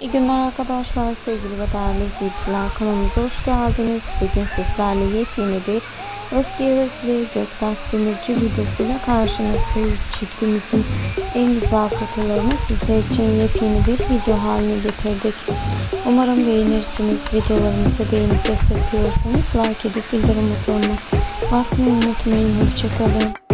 İyi günler arkadaşlar, sevgili ve değerli izleyiciler. Kanalımıza hoş geldiniz. Bugün sizlerle yepyeni bir eski heves ve gökberk demirci videosuyla karşınızdayız. Çiftimizin en güzel fotoğraflarını sizler için yepyeni bir video haline getirdik. Umarım beğenirsiniz. Videolarımızı beğenip destekliyorsanız like edip bildirim butonuna basmayı unutmayın. Hoşçakalın.